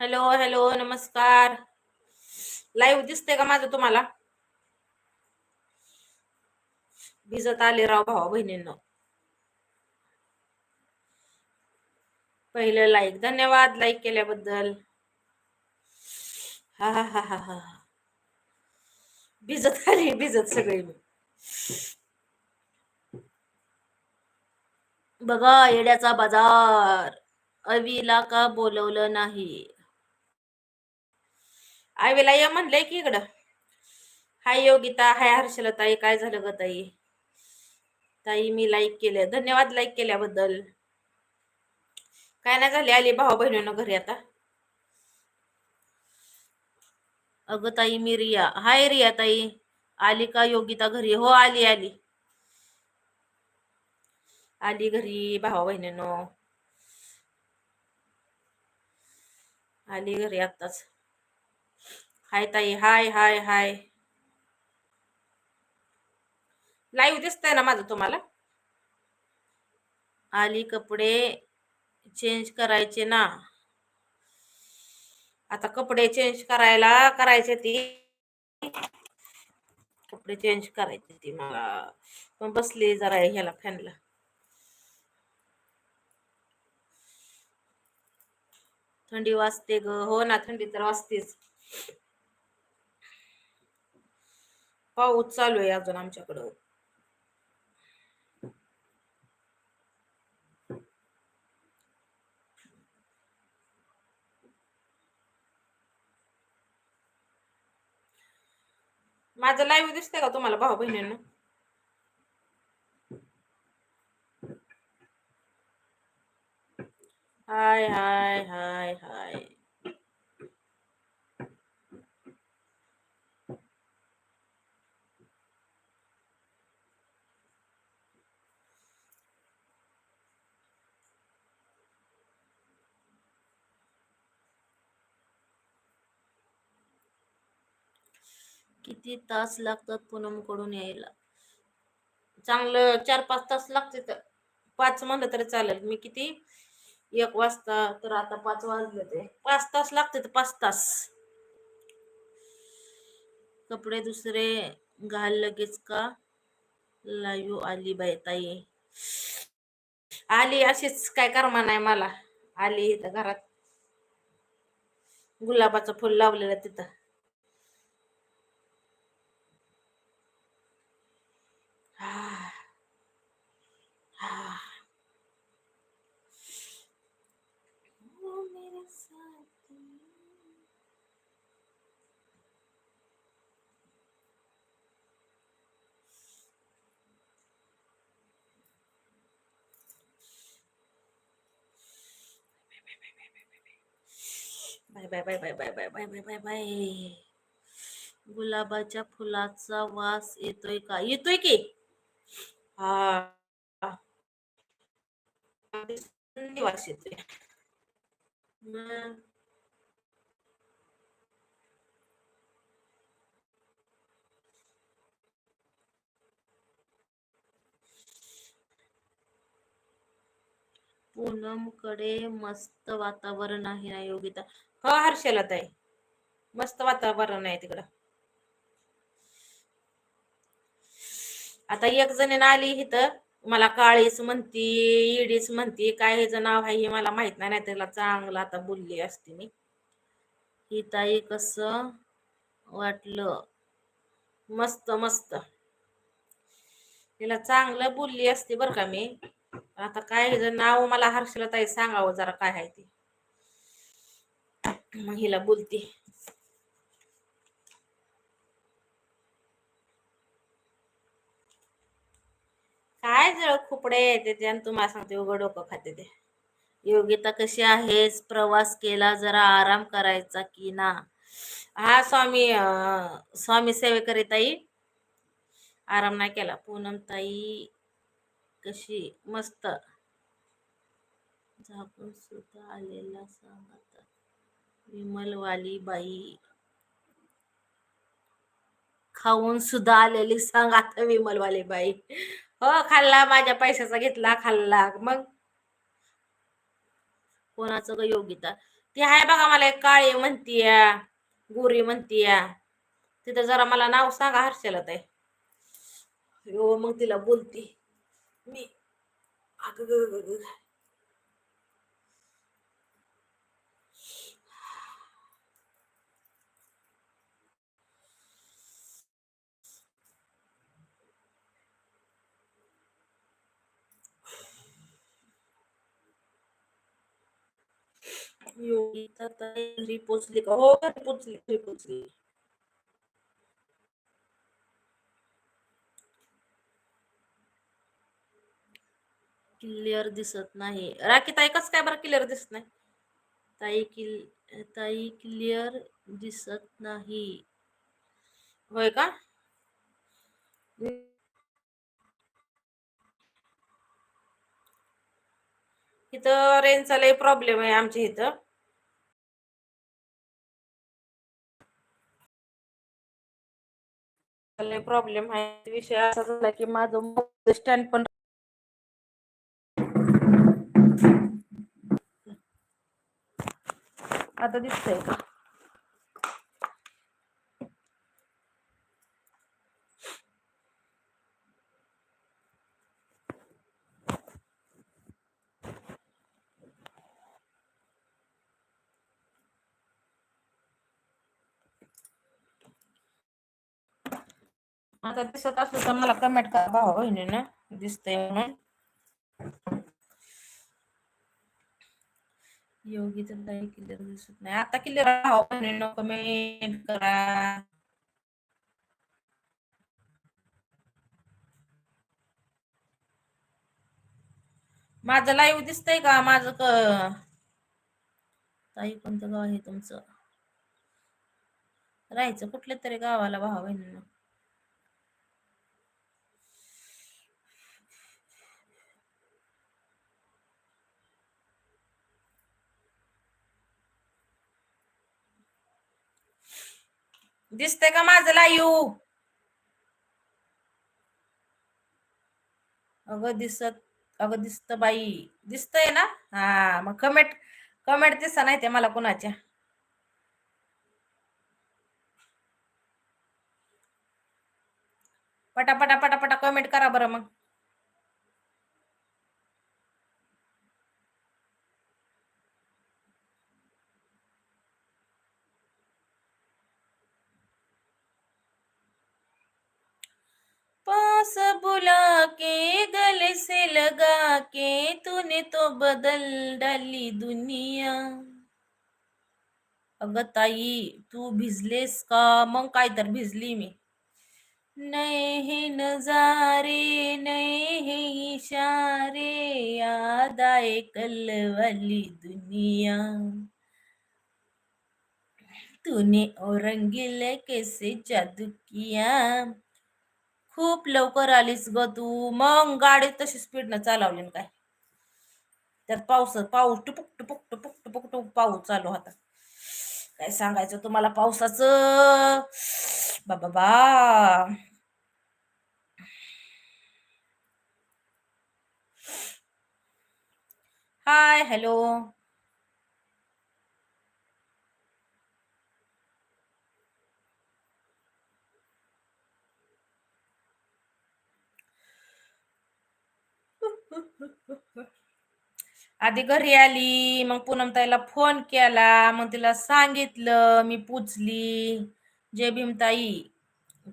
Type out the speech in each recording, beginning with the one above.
Hello hello नमस्कार. Live दिसते का माझं तुम्हाला? भिजत आले राव भावा बहिणींना. पहिलं लाईक धन्यवाद लाईक केल्याबद्दल. हा हा हा हा हा. भिजत आली भिजत सगळी. मी बघा येड्याचा बाजार. अवीला का बोलवलं नाही? आवीला ये म्हणलंय की इकडं. हाय योगिता हाय हर्षला ताई काय झालं ग ताई? ताई मी लाईक केले धन्यवाद लाईक केल्याबद्दल. काय नाही झाले आली भाऊ बहिणीनं घरी आता. अगं ताई मी रिया. हाय रिया ताई. आली का योगिता घरी? हो आली आली. आली घरी भावा बहिणीनो. आली घरी आत्ताच. हाय ताई हाय हाय हाय. लाईव्ह दिसतंय ना माझं तुम्हाला? आली कपडे चेंज करायचे ना. आता कपडे चेंज करायला करायचे ती. कपडे चेंज करायचे ती मला. पण बसली जरा ह्याला फॅनला. थंडी वाजते ग. हो ना थंडी तर वाजतेच. पाऊस चालू आहे अजून आमच्याकडं. माझं लाईव्ह दिसतंय का तुम्हाला भाऊ बहिणींना? हाय हाय हाय हाय. किती तास लागतात पूनमकडून यायला? चांगलं चार पाच तास लागते तर. पाच म्हणलं तरी चालेल. मी किती? एक वाजता तर आता पाच वाजले ते. पाच तास लागते तर पाच तास. कपडे दुसरे घाल लगेच का? लाईव्ह आली बाई ताई. आली अशीच. काय कर्मा नाही मला. आली इथं घरात. गुलाबाचं फुल लावलेलं तिथं हा हा वो मेरे साथ bye bye bye bye bye bye bye bye bye. गुलाबाच्या फुलाचा वास येतोय का? येतोय की? हा. वास येतोय. पूनमकडे मस्त वातावरण आहे ना योगिता. हो हर्षला ताई. मस्त वातावरण आहे तिकडं. आता एक जण आली इथं. मला काळीच म्हणती इडीच म्हणती काय ह्याचं नाव आहे हे मला माहीत नाही नाही त्याला चांगलं आता बोलली असते मी. ही ताई कसं वाटलं? मस्त मस्त. तिला चांगलं बोलली असते बरं का मी. आता काय ह्याचं नाव मला हर्षला ताई सांगावं जरा काय आहे ते. मग हिला बोलते. काय जळ खोपडे येते ते आणि तुम्हाला सांगते उघड डोकं खाते ते. योगिता कशी आहेस? प्रवास केला जरा आराम करायचा की ना? हा स्वामी स्वामी सेवेकरी ताई. आराम नाही केला. पूनम ताई कशी? मस्त. झाकून सुद्धा आलेला सांगा. विमलवाली बाई. खाऊन सुद्धा आलेली सांग आता विमलवाली बाई. हो खाल्ला माझ्या पैशाचा घेतला खाल्ला. मग? कोणाचं ग योगिता? ती आहे बघा मला एक काळी म्हणतीया गोरी म्हणतीया. तिथं जरा मला नाव सांगा हर्षला ताई. हो मग तिला बोलती. मी अगं ग ग ग. योगिता घरी पोचली का? हो घरी पोचली घरी पोचली क्लिअर दिसत नाही. राखी ताई कसं काय बरं क्लिअर दिसत नाही? ताई किल ताई क्लिअर दिसत नाही. होय का? इथं रेंजचा लय प्रॉब्लेम आहे आमच्या इथं. प्रॉब्लेम आहे. विषय असा झाला की माझं स्टँड पण आता दिसतंय का? आता दिसत असलं तर मला कमेंट करा. भावा बहिणीनं दिसतंय म्हणून. योगी तर काही क्लिअर दिसत नाही. आता क्लिअर भाऊ बहिणीनं कमेंट करा. माझं लाईव्ह दिसतंय का? माझं क ताई कोणतं गाव आहे तुमचं? राहायचं कुठल्या तरी गावाला भाऊ बहिणीनं? दिसतंय का माझं लाईव? अगं दिसत अगं दिसत बाई. दिसतंय ना? हा मग कमेंट कमेंट दिसा नाही ते मला कुणाच्या. पटापटा पटापटा कमेंट करा बरं मग. बुला के गले से लगा के तूने तो बदल डाली दुनिया। अगं ताई तू भिजलेस का मग काय भिजली मी। नए हे नजारे, नए हे इशारे, याद आए कल वाली दुनिया। तूने और रंगील कैसे जादू किया। खूप लवकर आलीस ग तू. मग गाडी तशी स्पीडनं चालवली काय? त्यात पाऊस पाऊस टुपुक टुपुक टुपुक टुपुक टुपुक पाऊस चालू होता. काय सांगायचं तुम्हाला पावसाचं? बाबा बा. Hi hello. आधी घरी आली मग पूनम ताईला फोन केला मग तिला सांगितलं मी पुचली जय भीमताई.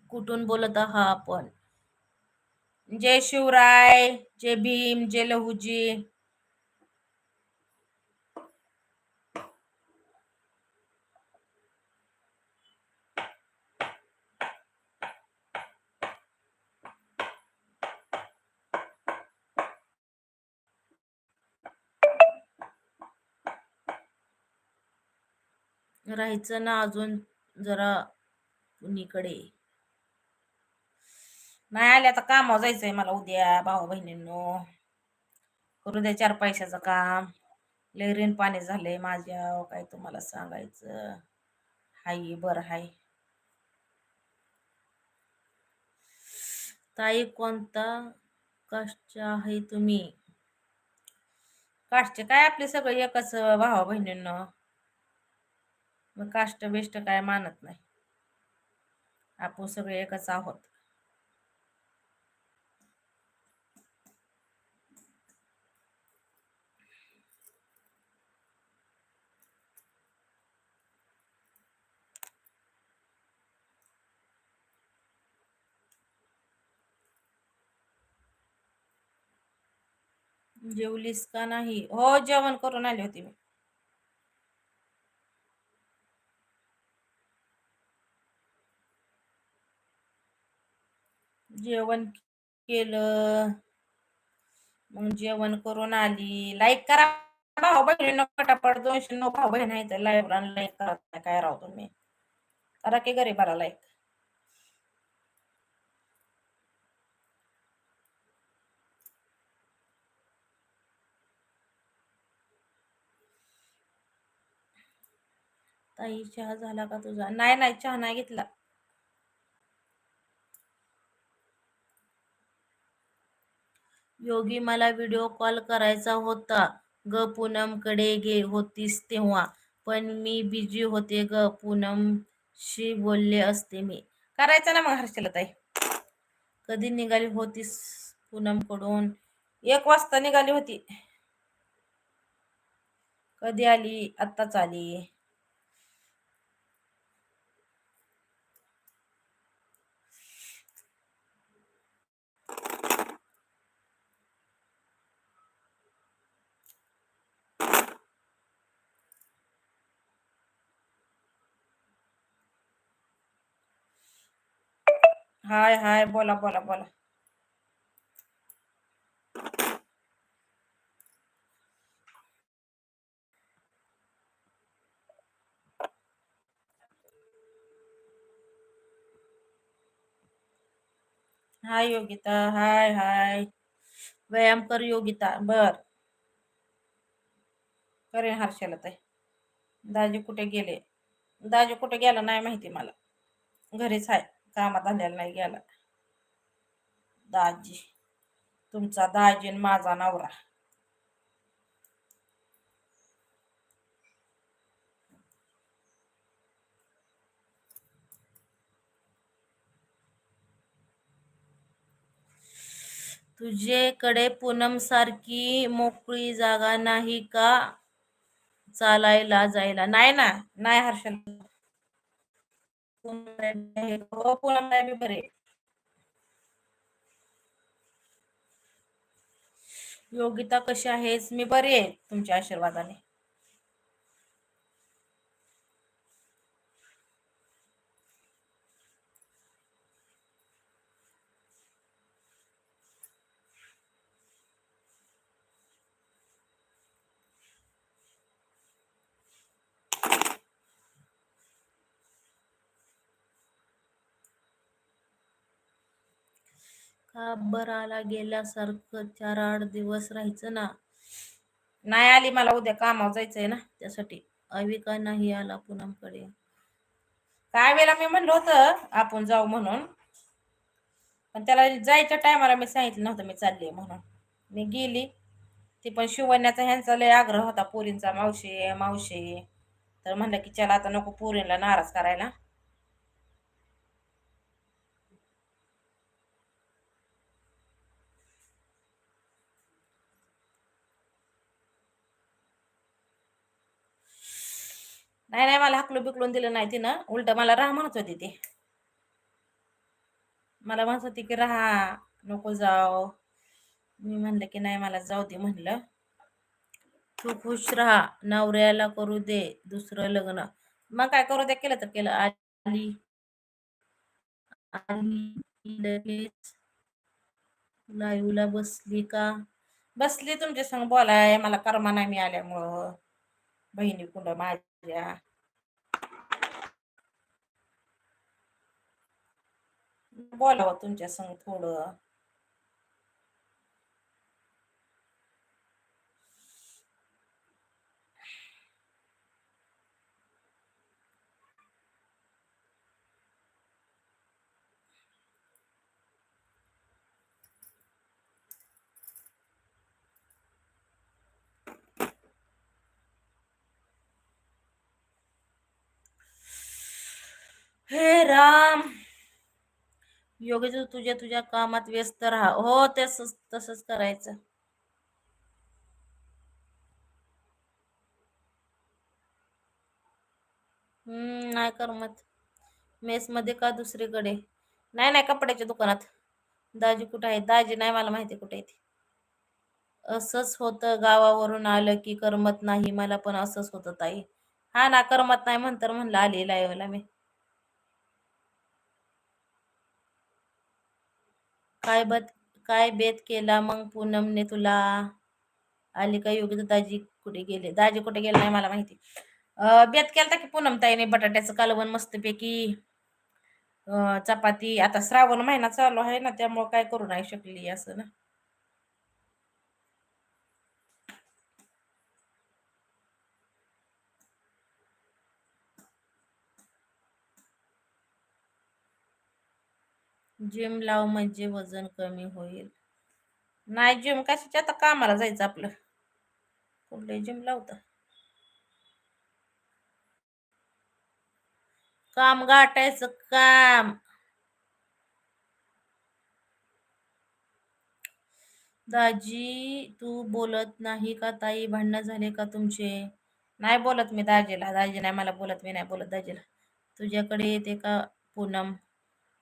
कुठून बोलत आहात आपण? जय शिवराय जय भीम जय लहूजी. राहायचं ना अजून जरा कुणीकडे. नाही आले आता कामावर जायचंय मला उद्या भाऊ बहिणींनो. करू द्या चार पैशाचं काम. लय पाणी झालंय माझ्या काय तुम्हाला सांगायचं? हाय बरं हाय. ताई कोणता काष्टचे आहे तुम्ही? काष्ट काय आपले सगळे एकच भावा बहिणींनो? मग काष्ट बेष्ट काय मानत नाही. आपण सगळे एकच आहोत. जेवलीस का नाही? हो जेवण करून आली होती मी. जेवण केलं. मग जेवण करून आली. लाईक करा भाऊ बहिणी पटापट. दोनशे नऊ भाऊ बहीण आहे लाईव्ह लाईक करत नाही काय राव तुम्ही? करा की गरीबाला लाईक ताई चहा झाला का तुझा? नाही नाही चहा नाही घेतला. योगी मला व्हिडिओ कॉल करायचा होता. ग पूनमकडे गे होतीस तेव्हा. पण मी बिझी होते ग पूनमशी बोलले असते मी. करायचं ना मग हर्षला ताई. कधी निघाली होतीस पूनमकडून? एक वाजता निघाली होती. कधी आली? आत्ताच आली. हाय हाय बोला बोला बोला. हाय योगिता. हाय हाय. व्यायाम कर योगिता. बर. करेन हर्षाला ताई. दाजी कुठे गेले? दाजी कुठे गेला नाही माहिती मला. घरीच आहे कामात आलेला नाही गेला. दाजी तुमचा दाजी माझा नवरा. तुझेकडे पूनम सारखी मोकळी जागा नाही का? चालायला जायला. नाही ना? नाही हर्षल. योगिता कशी आहेस मी बरी आहे तुमच्या आशीर्वादाने. बराला गेल्यासारखं चार आठ दिवस राहायचं ना. नाही आली मला उद्या कामावर जायचंय ना त्यासाठी. अविका नाही आला पूनमकडे? काय वेळेला मी म्हणलं होतं आपण जाऊ म्हणून. पण त्याला जायच्या टायमाला मी सांगितलं नव्हतं मी चालले म्हणून. मी गेली. ती पण शिवण्याचा ह्यांचा लय आग्रह होता पोरींचा मावशी मावशी. तर म्हणलं की चला आता नको पोरींला नाराज करायला. नाही नाही मला हकलू बिकलून दिलं नाही तिनं. उलट मला राहा म्हणत होती ती. मला म्हणत होती की राहा नको जाओ मी म्हणलं की नाही मला जाऊ दे म्हणलं. तू खुश राहा नवऱ्याला करू दे दुसरं लग्न. मग काय करू दे केलं तर केलं. आली. आली लगेच. लाईव्हला बसली का? बसली तुमच्या संग बोलाय मला कर्मा नाही मिळाल्यामुळं. बहिणी कुंड माझ्या बोलावं तुमच्या संग थोडं. हे राम. योगेश तुझ्या तुझ्या कामात व्यस्त राहा. हो तसंच तसंच करायचं. हम्म नाही करमत. मेस मध्ये का दुसरीकडे? नाही नाही कपड्याच्या दुकानात. दाजी कुठे आहे दाजी नाही मला माहिती कुठे आहे ती. असंच होतं गावावरून आलं की करमत नाही. मला पण असंच होतं ताई. हा ना करमत नाही म्हणतर म्हणलं आली लाईव्हला मी. काय बद काय बेत केला मग पूनमने तुला? आली का योग्य? दाजी कुठे गेले? दाजी कुठे गेले नाही मला माहिती. बेत केलता की पूनम ताईने बटाट्याचं कालवण मस्तपैकी? चपाती. आता श्रावण महिना चालू आहे ना त्यामुळे काय करू नाही शकली असं ना? जिम लाव म्हणजे वजन कमी होईल. नाही जिम कशाच्या आता कामाला जायचं आपलं. कुठले जिम लावत? काम गाठायचं काम. दाजी तू बोलत नाही का ताई? भांडणं झाले का तुमचे? नाही बोलत मी दाजीला. दाजी नाही मला बोलत. मी नाही बोलत दाजीला. तुझ्याकडे येते का पूनम?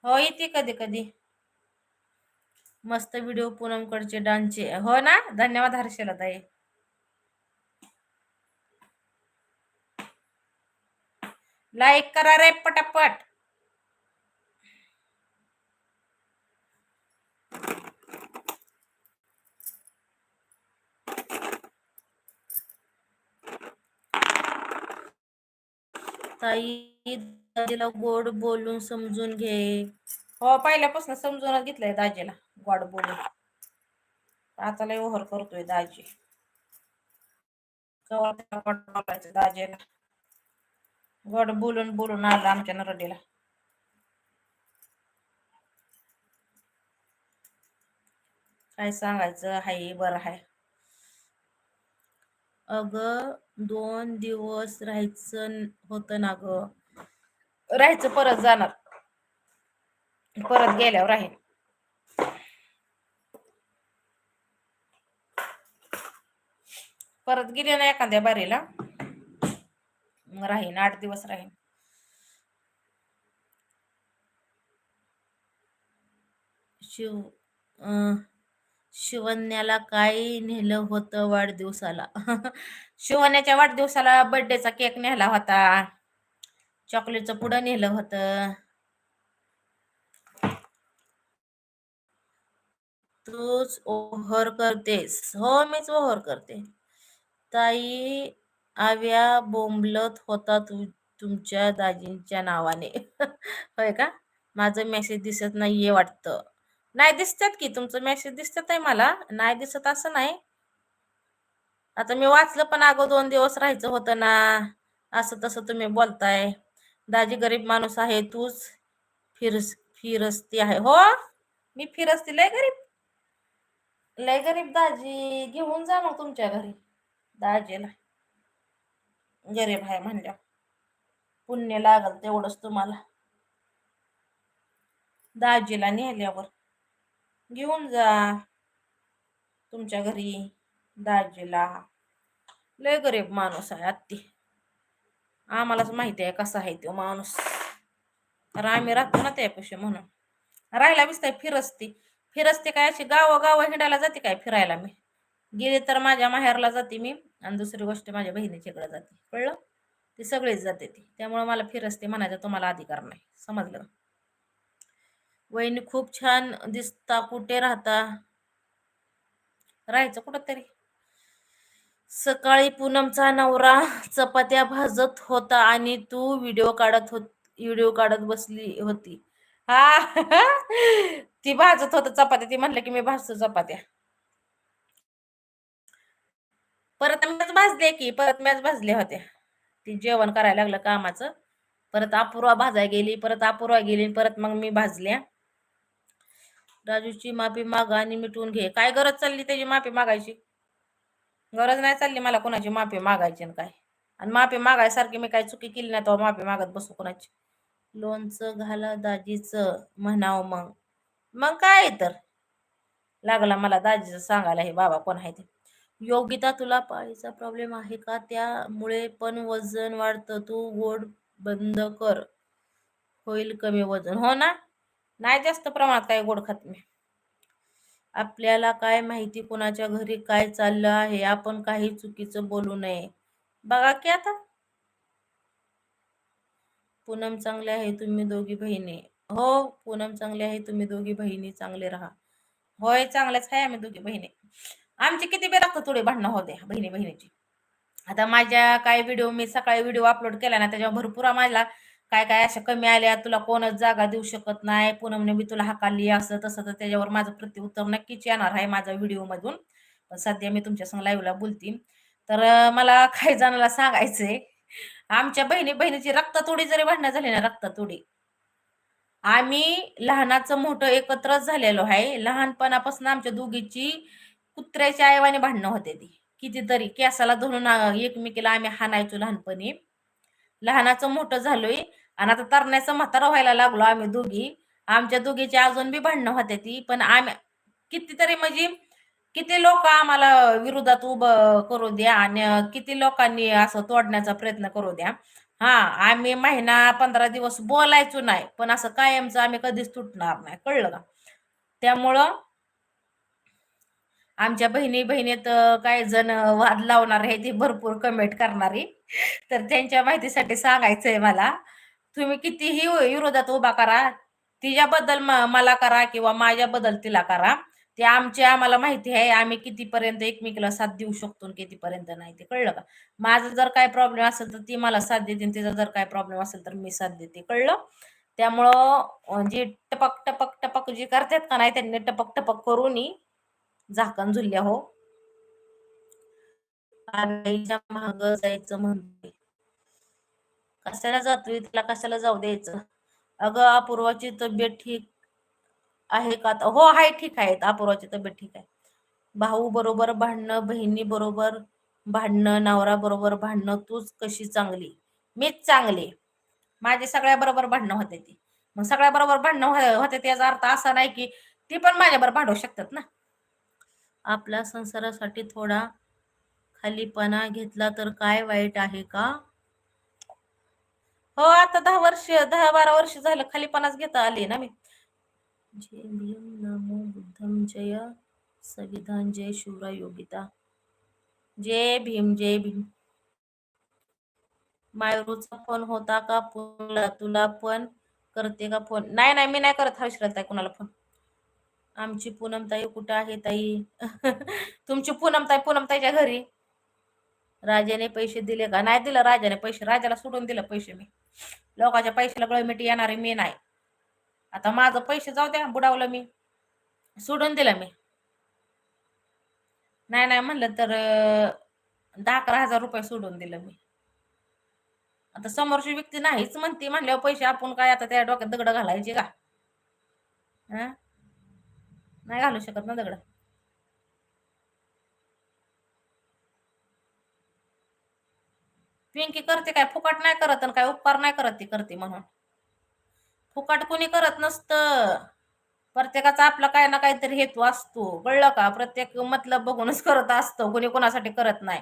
हो येते कधी कधी. मस्त व्हिडिओ पूनमकडचे डान्सचे. हो ना? धन्यवाद हर्षला ताई. लाईक करा रे पटापट. ताई दाजीला गोड बोलून समजून घे. हो पहिल्यापासून समजूनच घेतलंय दाजीला गोड बोलून. आता लय ओहर करतोय दाजी. बोलायचं दाजीला? गोड बोलून बोलून आला आमच्या नरडीला. काय सांगायचं हाय बरं हाय. अगं दोन दिवस राहायचं होतं ना ग. राहायचं परत जाणार. परत गेल्यावर राहील परत गेले ना एखाद्या बारीला. राहीन आठ दिवस राहीन. शिव शिवन्याला काय नेलं होतं वाढदिवसाला? शिवण्याच्या वाढदिवसाला बर्थडेचा केक नेला होता. चॉकलेटचं पुढं नेलं होतं. तूच ओव्हर करतेस हो मीच ओव्हर करते. ताई आव्या बोंबलत होता तू तुमच्या दाजींच्या नावाने. होय का? माझं मेसेज दिसत नाहीये वाटतं. नाही दिसतात की तुमचं मेसेज दिसतात आहे मला. नाही दिसत असं नाही. आता मी वाचलं पण अगो दोन दिवस राहायचं होतं ना. असं तसं तुम्ही बोलताय. दाजी गरीब माणूस आहे तूच फिरस फिरस्ती आहे. हो मी फिरस्ती. लय गरीब. लय गरीब दाजी. घेऊन जा मग तुमच्या घरी. दाजीला. गरीब आहे म्हणल्या पुण्य लागल तेवढंच तुम्हाला. दाजीला नेल्यावर. घेऊन जा. तुमच्या घरी दाजीला. लय गरीब माणूस आहे आत्ती. आम्हालाच माहिती आहे कसा आहे तो माणूस. तर आम्ही राहतो ना त्यापेक्षा म्हणून. राहायला बिसताय फिरस्ती. फिरस्ती काय अशी गाव हिंडायला जाते काय फिरायला मी? गेले तर माझ्या माहेरला जाते मी आणि दुसरी गोष्ट माझ्या बहिणीच्याकडे जाते. कळलं? ती सगळीच जाते ती. त्यामुळे मला फिरस्ते म्हणायचा तुम्हाला अधिकार नाही. समजलं? वहिनी खूप छान दिसता. कुठे राहता? राहायचं कुठं तरी सकाळी पूनमचा नवरा चपात्या भाजत होता आणि तू व्हिडिओ काढत होत व्हिडिओ काढत बसली होती. हा ती भाजत होत चपात्या. ती म्हणलं की मी भाजतो चपात्या. परत मीच भाजले की परत मीच भाजल्या होत्या. ती जेवण करायला लागलं कामाचं. परत अपूर्वा भाजाय गेली परत अपूर्वा गेली परत मग मी भाजल्या. राजूची माफी मागा आणि मिटवून घे. काय गरज चालली त्याची माफी मागायची? गरज नाही चालली मला कोणाची माफी मागायची आणि काय. आणि माफी मागायसारखी मी काय चुकी केली नाही तेव्हा माफी मागत बसू कोणाची? लोणचं घाला दाजीचं म्हणाव मग. मग काय तर. लागला मला दाजीचं सांगायला हे बाबा कोण आहे ते? योगिता तुला पाळीचा प्रॉब्लेम आहे का? त्यामुळे पण वजन वाढतं. तू गोड बंद कर. होईल कमी वजन. हो ना? नाही जास्त प्रमाणात काय गोड खात मी. आपल्याला काय माहिती कोणाच्या घरी काय चाललं आहे? आपण काही चुकीचं बोलू नये. बघा की आता. पूनम चांगले आहे तुम्ही दोघी बहिणी. हो पूनम चांगले आहे तुम्ही दोघी बहिणी चांगले राहा. होय चांगलेच आहे आम्ही दोघी बहिणी. आमची किती बी रक्त थोडी भांडणं होते बहिणी बहिणीची आता माझ्या काय व्हिडिओ मी सकाळी व्हिडिओ अपलोड केला ना त्याच्यावर भरपूर आम्हाला काय काय अशा कमी आल्या तुला कोणच जागा देऊ शकत नाही पूनमने मी तुला हाकाली असं तसं तर त्याच्यावर माझं प्रत्युत्तर नक्कीच येणार आहे माझ्या व्हिडिओमधून पण सध्या मी तुमच्या संग लाईव्हला बोलते तर मला काही जणाला सांगायचंय आमच्या बहिणी बहिणीची रक्ततोडी जरी भांडणं झाली ना रक्ततोडी. आम्ही लहानाचं मोठं एकत्रच झालेलो आहे. लहानपणापासून आमच्या दोघीची कुत्र्याच्या आईवाने भांडणं होते ती. कितीतरी केसाला धरून एकमेकीला आम्ही हाणायचो लहानपणी. लहानाचं मोठं झालोय. आणि आता तरण्याचं म्हातारा व्हायला लागलो आम्ही दोघी. आमच्या दोघीची अजून बी भांडणं होते ती पण आम्ही कितीतरी म्हणजे किती लोक आम्हाला विरोधात उभं करू द्या आणि किती लोकांनी असं तोडण्याचा प्रयत्न करू द्या. हा आम्ही महिना पंधरा दिवस बोलायचो नाही पण असं कायमचं आम्ही कधीच तुटणार नाही कळलं का? त्यामुळं आमच्या बहिणी बहिणीत काही जण वाद लावणार आहे ती भरपूर कमेंट करणारी. तर त्यांच्या माहितीसाठी सांगायचंय मला. तुम्ही कितीही विरोधात उभा करा तिच्याबद्दल मला करा किंवा माझ्याबद्दल तिला करा. ते आमचे आम्हाला माहिती आहे आम्ही कितीपर्यंत एकमेकीला साथ देऊ शकतो कितीपर्यंत नाही ते कळलं का? माझं जर काय प्रॉब्लेम असेल तर ती मला साथ देते तिचा जर काय प्रॉब्लेम असेल तर मी साथ देते कळलं? त्यामुळं जे टपक टपक टपक जे करतात का नाही त्यांनी टपक टपक करून झाकण झुलल्या हो. महाग माग जायचं म्हणते कशाला जातोय तिला कशाला जाऊ द्यायचं? अगं अपूर्वाची तब्येत ठीक आहे का हो आहे ठीक आहे. अपूर्वाची तब्येत ठीक आहे. भाऊ बरोबर भांडणं बहिणी बरोबर भांडणं नवरा बरोबर भांडणं तूच कशी चांगली? मीच चांगली. माझे सगळ्या बरोबर भांडणं होते ती. मग सगळ्या बरोबर भांडणं हो, होते त्याचा अर्थ असा नाही की ती पण माझ्याबरोबर भांडू शकतात ना. आपल्या संसारासाठी थोडा खालीपणा घेतला तर काय वाईट आहे का? हो आता दहा वर्ष दहा बारा वर्ष झालं खालीपणाच घेता आली ना मी. जय भीम नमो बुद्धम जय संविधान जय शिवराय योगिता. जय भीम जय भीम. मायरूचा फोन होता का तुला तुला पण करते का फोन? नाही नाही मी नाही करत हर्षरात ताई कुणाला फोन. आमची पूनमताई कुठं आहे ताई? तुमची पूनमताई पूनमताईच्या घरी. राजाने पैसे दिले का? नाही दिलं राजाने पैसे. राजाला सोडून दिलं पैसे मी. लोकांच्या पैशाला गळमिटी येणारे मी नाही. आता माझं पैसे जाऊ द्या बुडावलं मी. सोडून दिलं मी. नाही नाही म्हणलं तर दहा अकरा हजार रुपये सोडून दिलं मी. आता समोरची व्यक्ती नाहीच म्हणते म्हणल्यावर पैसे आपण काय आता त्या डोक्यात दगड घालायचे का? नाही घालू शकत ना दगड. पिंकी करते काय फुकट नाही करत आणि काय उपकार नाही करत ती करते म्हणून. फुकट कोणी करत नसतं. प्रत्येकाचा आपला काय ना काहीतरी हेतू असतो. कळलं का? प्रत्येक मतलब बघूनच करत असतो. कोणी कोणासाठी करत नाही.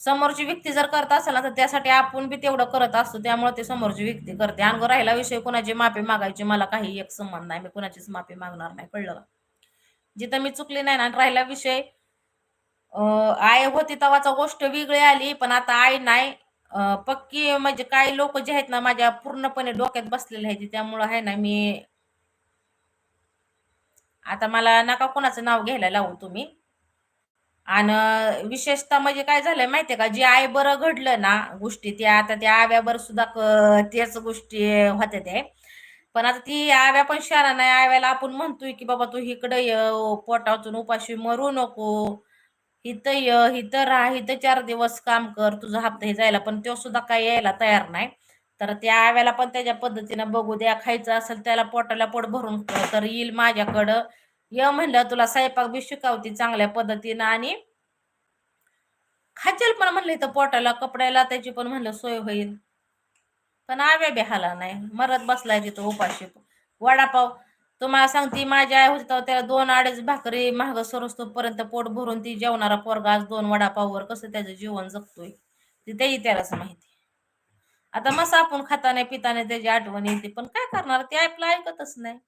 समोरची व्यक्ती जर करत असेल ना तर त्यासाठी आपण बी तेवढं करत असतो. त्यामुळे ते समोरची व्यक्ती करते. आणि राहिला विषय कोणाची माफी मागायची? मला काही एक संबंध नाही. मी कोणाचीच माफी मागणार नाही. कळलं का? जिथं मी चुकली नाही ना आणि राहिला विषय आई होती तेव्हाचा गोष्ट वेगळी आली पण आता आई नाही. पक्की म्हणजे काही लोक जे आहेत ना माझ्या पूर्णपणे डोक्यात बसलेले आहेत त्यामुळं आहे ना मी आता मला नका कोणाचं नाव घ्यायला लावू तुम्ही. आणि विशेषतः म्हणजे काय झालंय माहितीये का जे आई बरं घडलं ना गोष्टी त्या आता त्या आव्यावर सुद्धा त्याच गोष्टी होत्या त्या. पण आता ती आव्या पण शाळा नाही आव्याला आपण म्हणतोय की बाबा तू इकडे ये पोटातून उपाशी मरू नको. इथं य इथं राहा इथं चार दिवस काम कर तुझा हप्ता हे जायला पण तो सुद्धा काही यायला तयार नाही. तर त्या आव्याला पण त्याच्या पद्धतीनं बघू द्या. खायचं असेल त्याला पोटाला पोट भरून तर येईल माझ्याकडं. य म्हणलं तुला स्वयंपाक बी शिकावती चांगल्या पद्धतीनं. आणि खाचेल पण म्हणलं इथं पोटाला कपड्याला त्याची पण म्हणलं सोय होईल. पण आव्या बी हाला नाही. मरत बसलाय तिथं उपाशी. वडापाव तुम्हाला सांगते माझी आई होती तेव्हा त्याला दोन अडीच भाकरी महाग पर्यंत पोट भरून ती जेवणारा पोरगा आज दोन वडापाववर कसं त्याचं जीवन जगतोय ते त्याही त्यालाच माहिती. आता मस्त आपण खाताने पिताने त्याची आठवण येते पण काय करणार? ते आपलं ऐकतच नाही.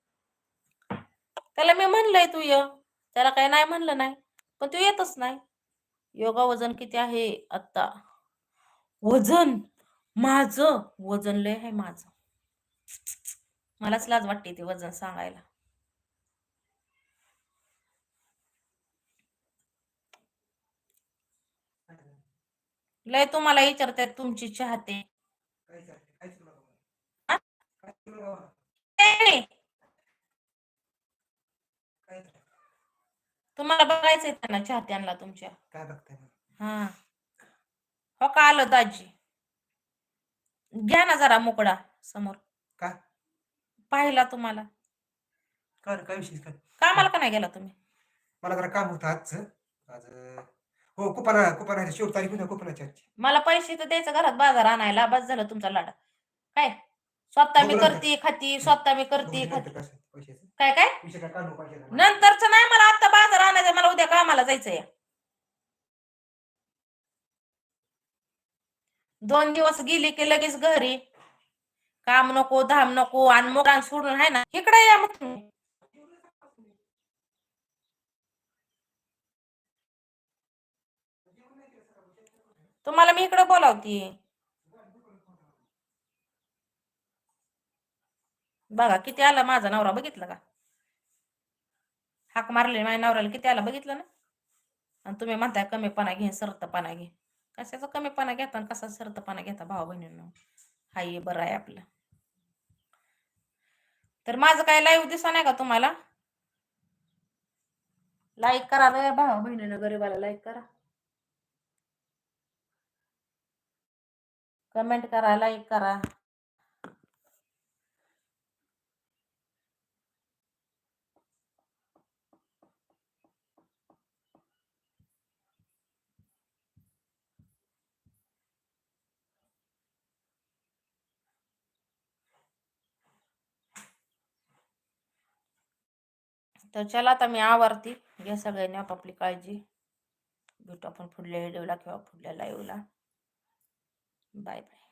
त्याला मी म्हणलंय तू ये. त्याला काही नाही म्हणलं नाही पण तू येतच नाही. योगा वजन किती आहे आता वजन माझ वजन लय आहे माझं. मलाच लाज वाटते ते वजन सांगायला. लय तुम्हाला विचारतात तुमची चाहते. आहे? तुम्हाला बघायचंय त्यांना चाहत्यांना तुमच्या. काय बघताय हा. हो का आलं दाजी? घ्या ना जरा मोकळा समोर. का? पाहिला तुम्हाला. काय काय काय कामाला का नाही गेला तुम्ही? मला जरा काम होतं आजचं. आज अं, हो कुपना कुपना शेवट तारीख ना कुपनाची आजची. मला पैसे तर द्यायचं घरात बाजार आणायला. बस झालं तुमचा लाडा. काय? स्वतः मी बघू. करते खाती स्वतः मी बघू करते नंतर खाती. कसं पैशाचं. काय काय? विषय काय काढू पाहिजे ना. नंतरच नाही मला आता बाजार आणायचा मला उद्या कामाला जायचंय दोन दिवस गेली की लगेच घरी. काम नको धाम नको आणि मुलां सोडून आहे ना इकडे या मग तुम्हाला मी इकडे बोलावती. बघा किती आला माझा नवरा बघितलं का? हाक मारले माझ्या नवऱ्याला किती आला बघितलं ना? आणि तुम्ही म्हणताय कमीपणा घे सरतपणा घे. कशाचा कमीपणा घेता आणि कसा सरतपणा घेता भाऊ बहिणींना हाय बरं आहे आपलं. तर माझं काय लाईव्ह दिसा नाही का तुम्हाला? लाईक करा रे भाऊ बहिणीनं गरीबाला लाईक करा. कमेंट करा लाईक करा. तर चला आता मी आवरती. घ्या सगळ्यांनी आपापली काळजी. भेटू आपण पुढल्या व्हिडिओला किंवा पुढल्या लाईव्हला बाय बाय